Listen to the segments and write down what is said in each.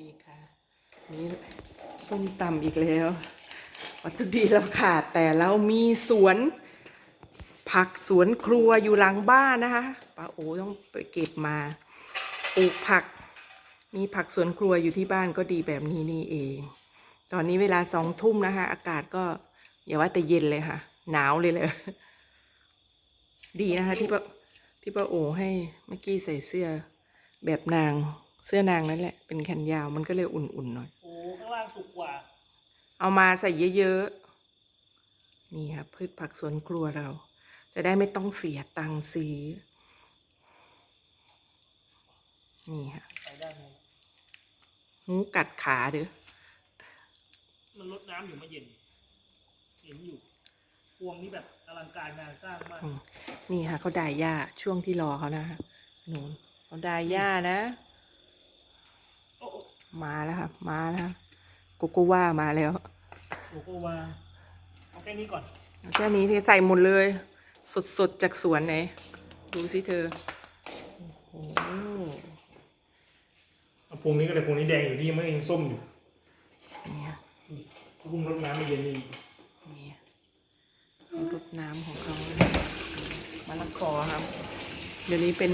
ดีค่ะ นี่ส้มตำอีกแล้ววัตถุดิบเราขาดแต่เรามีสวนผักสวนครัวอยู่หลังบ้านนะคะป้าโอต้องไปเก็บมาปลูกผัก มีผักสวนครัวอยู่ที่บ้านก็ดีแบบนี้นี่เอง ตอนนี้เวลาสองทุ่มนะคะอากาศก็อย่าว่าแต่เย็นเลยค่ะ หนาวเลยเลยดีนะคะที่ป้าที่ป้าโอให้เมื่อกี้ใส่เสื้อแบบนาง เสื้อนางนั่นแหละ เป็นแขนยาวมันก็เลยอุ่นๆหน่อย โอ้ข้างล่างสุกกว่า เอามาใส่เยอะๆ นี่ค่ะพืชผักสวนครัวเรา จะได้ไม่ต้องเสียตังค์ซื้อ นี่ค่ะใส่ได้ไหมหูกัดขาเด้อ มันลดน้ำอยู่เมื่อเย็น เห็นอยู่พวงนี้แบบอลังการงานสร้างมากอืมนี่ค่ะเขาดายหญ้าช่วงที่รอเขานะคะหนูนเขาดายหญ้านะโอ้โอ้ มาแล้วค่ะมาแล้วโกโกว่ามาแล้วโกโกวาเอาแค่นี้ก่อนเอาแค่นี้ที่ใส่หมดเลย สดๆจากสวนไหนดูสิเธอโอ้โหเอาพวงนี้ก็เลยพวงนี้แดงอยู่ที่ยังไม่ยังส้มอยู่เนี่ยพุ่งรดน้ำเมื่อเย็นนี่นี่รดน้ำของเขามะละกอครับ เดี๋ยวนี้เป็น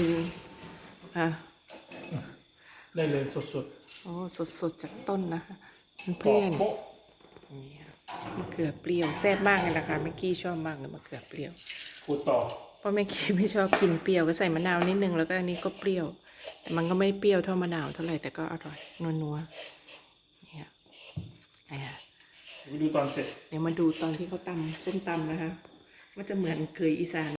อะ ได้เลยสดสดโอ้สดๆจากต้นนะคะๆเพื่อนโป๊ะๆนี่ค่ะมะเขือเปรี้ยวแซ่บมากเลยนะคะเมื่อกี้ชอบมากเลยมะเขือเปรี้ยว พูดต่อ เพราะเมื่อกี้ไม่ชอบกินเปรี้ยวก็ใส่มะนาวนิดนึงแล้วก็อันนี้ก็เปรี้ยว แต่มันก็ไม่เปรี้ยวเท่ามะนาวเท่าไหร่แต่ก็อร่อยนัวๆนี่ค่ะอะเดี๋ยวไปดูตอนเสร็จ เดี๋ยวมาดูตอนที่เขาตำส้มตำนะคะว่าจะเหมือนเคยอีสาน